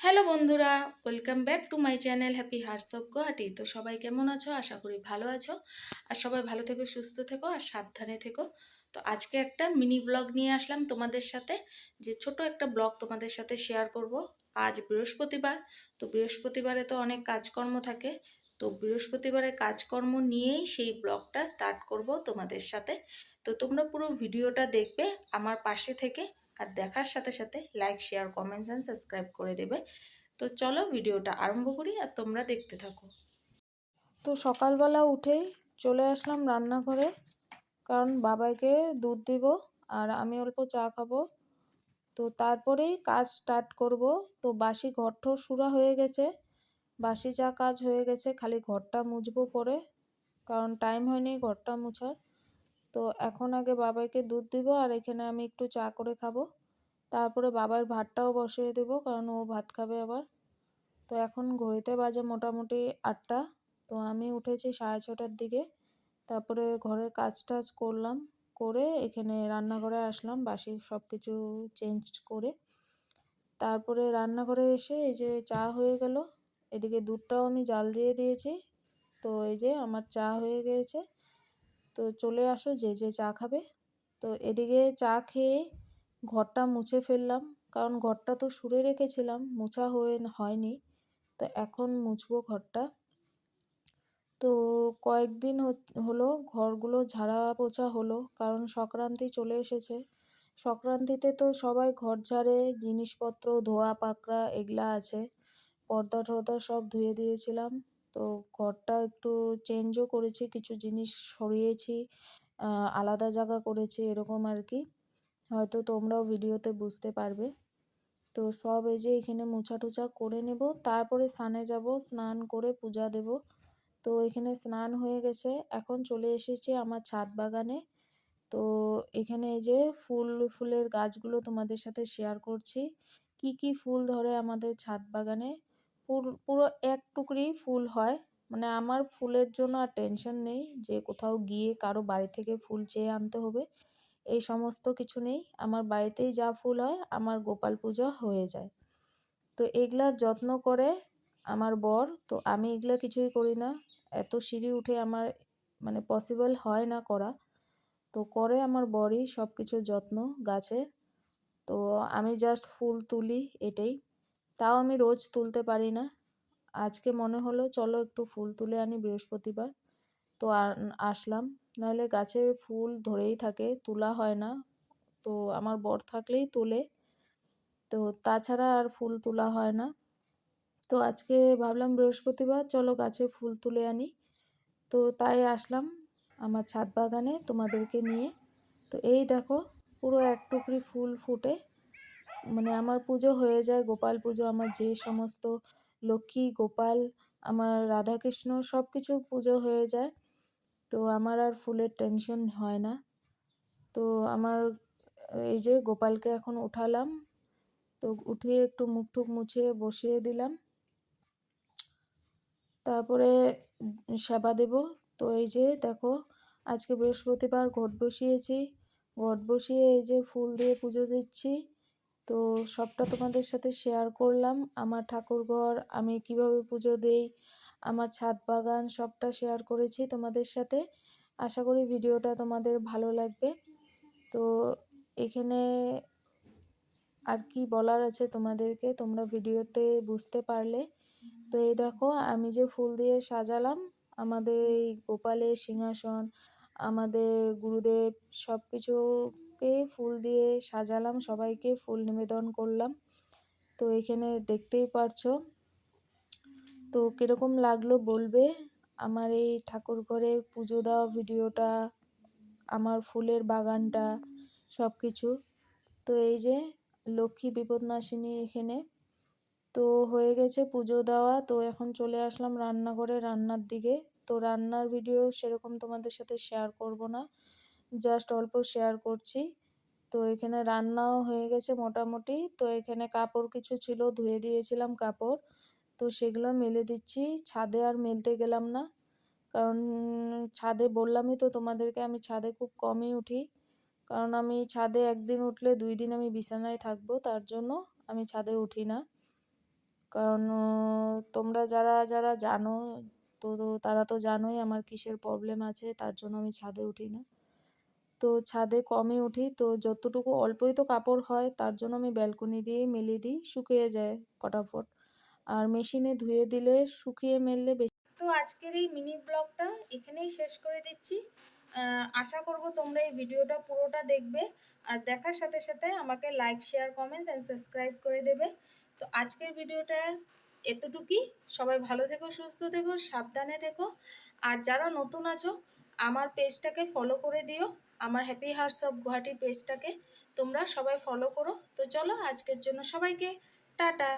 Hello বন্ধুরা, welcome back to my channel happy hearts of Guwahati. তো সবাই কেমন আছো? আশা করি ভালো আছো। আর সবাই ভালো থেকো, সুস্থ থেকো আর সাবধানে থেকো। তো আজকে একটা মিনি ব্লগ নিয়ে আসলাম তোমাদের সাথে। যে ছোট একটা ব্লগ তোমাদের সাথে শেয়ার করব। আজ বৃহস্পতিবার, তো বৃহস্পতিবারে তো অনেক কাজকর্ম থাকে। তো বৃহস্পতিবারের কাজকর্ম নিয়েই সেই ব্লগটা স্টার্ট করব তোমাদের সাথে। তো তোমরা পুরো ভিডিওটা দেখবে আমার পাশে থেকে। আর দেখার সাথে সাথে like share comments and subscribe করে দেবে। তো চলো ভিডিওটা আরম্ভ করি আর তোমরা দেখতে থাকো। তো সকালবেলা উঠেই চলে আসলাম রান্নাঘরে, কারণ বাবাইকে দুধ দিব আর আমি অল্প চা খাব। তো তারপরেই কাজ স্টার্ট করব। তো বাসি ঘরঠর সুরা হয়ে গেছে, বাসি যা কাজ হয়ে গেছে, খালি ঘরটা মুছবো পরে, কারণ টাইম হয়নি ঘরটা মুছার। তো এখন আগে বাবাইকে দুধ দিব আর এখানে আমি একটু চা করে খাব। তারপরে বাবার ভাতটাও বসিয়ে দেব, কারণ ও ভাত খাবে আবার। তো এখন ঘড়িতে বাজে মোটামুটি আটটা। তো আমি উঠেছি সাড়ে ছটার দিকে। তারপরে ঘরের কাজ টাজ করলাম, করে এখানে রান্নাঘরে আসলাম, বাসি সব কিছু চেঞ্জ করে। তারপরে রান্নাঘরে এসে এই যে চা হয়ে গেল। এদিকে দুধটাও আমি জাল দিয়ে দিয়েছি। তো এই যে আমার চা হয়ে গিয়েছে তো চলে আসো যে যে চা খাবে। তো এদিকে চা খেয়ে ঘরটা মুছে ফেললাম। কারণ ঘরটা তো সুরে রেখেছিলাম, মোছা হয়ে হয়নি। তো এখন মুছবো ঘরটা। তো কয়েকদিন হলো ঘরগুলো ঝাড়া পোছা হলো, কারণ সংক্রান্তি চলে এসেছে। সংক্রান্তিতে তো সবাই ঘর ঝাড়ে, জিনিসপত্র ধোয়া পাকড়া এগুলা আছে। পর্দা টর্দা সব ধুয়ে দিয়েছিলাম। তো ঘরটা একটু চেঞ্জও করেছি, কিছু জিনিস সরিয়েছি আলাদা জায়গা করেছি, এরকম আর কি। হয়তো তোমরাও ভিডিওতে বুঝতে পারবে। তো সব এই যে এখানে মোছা টুছা করে নেব, তারপরে স্নানে যাব, স্নান করে পূজা দেব। তো এখানে স্নান হয়ে গেছে, এখন চলে এসেছি আমার ছাদ বাগানে। তো এখানে এই যে ফুল, ফুলের গাছগুলো তোমাদের সাথে শেয়ার করছি। কি কি ফুল ধরে আমাদের ছাদ বাগানে? পুরো এক টুকরি ফুল হয়। মানে আমার ফুলের জন্য আর টেনশন নেই যে কোথাও গিয়ে কারও বাড়ি থেকে ফুল চেয়ে আনতে হবে। এই সমস্ত কিছু নেই। আমার বাড়িতেই যা ফুল হয়, আমার গোপাল পূজা হয়ে যায়। তো এগুলার যত্ন করে আমার বর, তো আমি এগুলা কিছুই করি না। এত সিঁড়ি উঠে আমার মানে পসিবল হয় না করা। তো করে আমার বরই সব কিছুর যত্ন গাছে তো আমি জাস্ট ফুল তুলি এটাই। তাও আমি রোজ তুলতে পারি না। আজকে মনে হলো, চলো একটু ফুল তুলে আনি বৃহস্পতিবার। তো আসলাম। নাহলে গাছের ফুল ধরেই থাকে, তোলা হয় না। তো আমার বর থাকলেই তোলে। তো তাছাড়া আর ফুল তোলা হয় না। তো আজকে ভাবলাম বৃহস্পতিবার, চলো গাছে ফুল তুলে আনি। তো তাই আসলাম আমার ছাদ বাগানে তোমাদেরকে নিয়ে। তো এই দেখো, পুরো এক টুকরি ফুল ফুটে। মানে আমার পুজো হয়ে যায়, গোপাল পুজো, আমার যে সমস্ত লক্ষ্মী, গোপাল, আমার রাধাকৃষ্ণ সব কিছু পুজো হয়ে যায়। তো আমার আর ফুলের টেনশন হয় না। তো আমার এই যে গোপালকে এখন উঠালাম, তো উঠিয়ে একটু মুখ টুক মুছে বসিয়ে দিলাম। তারপরে সেবা দেব। তো এই যে দেখো, আজকে বৃহস্পতিবার ঘট বসিয়েছি। ঘট বসিয়ে এই যে ফুল দিয়ে পুজো দিচ্ছি। তো সবটা তোমাদের সাথে শেয়ার করলাম। আমার ঠাকুরঘর, আমি কীভাবে পুজো দেই, আমার ছাদ বাগান সবটা শেয়ার করেছি তোমাদের সাথে। আশা করি ভিডিওটা তোমাদের ভালো লাগবে। তো এখানে আর কি বলার আছে তোমাদেরকে, তোমরা ভিডিওতে বুঝতে পারলে। তো এই দেখো, আমি যে ফুল দিয়ে সাজালাম, আমাদের এই গোপালের সিংহাসন, আমাদের গুরুদেব সব কিছুকে ফুল দিয়ে সাজালাম, সবাইকে ফুল নিবেদন করলাম। তো এখানে দেখতেই পারছ। তো কীরকম লাগল বলবে? আমার এই ঠাকুর ঘরে পুজো দেওয়া ভিডিওটা, আমার ফুলের বাগানটা সব কিছু তো এই যে লক্ষ্মী বিপদনাশিনী এখানে। তো হয়ে গেছে পুজো দেওয়া। তো এখন চলে আসলাম রান্নাঘরে রান্নার দিকে। তো রান্নার ভিডিও সেরকম তোমাদের সাথে শেয়ার করব না। জাস্ট অল্প শেয়ার করছি। তো এখানে রান্নাও হয়ে গেছে মোটামুটি। তো এখানে কাপড় কিছু ছিল, ধুয়ে দিয়েছিলাম কাপড়। তো সেগুলো মেলে দিচ্ছি। ছাদে আর মেলতে গেলাম না। কারণ ছাদে বললামই তো তোমাদেরকে, আমি ছাদে খুব কমই উঠি। কারণ আমি ছাদে একদিন উঠলে দুই দিন আমি বিছানায় থাকব, তার জন্য আমি ছাদে উঠি না। কারণ তোমরা যারা যারা জানো, তো তারা তো জানোই আমার কিসের প্রবলেম আছে, তার জন্য আমি ছাদে উঠি না। তো ছাদে কমই উঠি। তো যতটুকু অল্পই তো কাপড় হয়, তার জন্য আমি ব্যালকনি দিয়েই মেলে দিই, শুকিয়ে যায় ফটাফট। আর মেশিনে ধুয়ে দিলে শুকিয়ে মেললে বেশি তো আজকের এই মিনি ব্লগটা এখানেই শেষ করে দিচ্ছি। আশা করব তোমরা এই ভিডিওটা পুরোটা দেখবে। আর দেখার সাথে সাথে আমাকে like share comments and subscribe করে দেবে। তো আজকের ভিডিওটা এতটুকুই। সবাই ভালো থেকো, সুস্থ থেকো, সাবধানে থেকো। আর যারা নতুন আছো আমার পেজটাকে ফলো করে দিও। আমার হ্যাপি হার্টস অফ গুয়াহাটি পেজটাকে। তোমরা সবাই ফলো করো। তো চলো আজকের জন্য সবাইকে টাটা।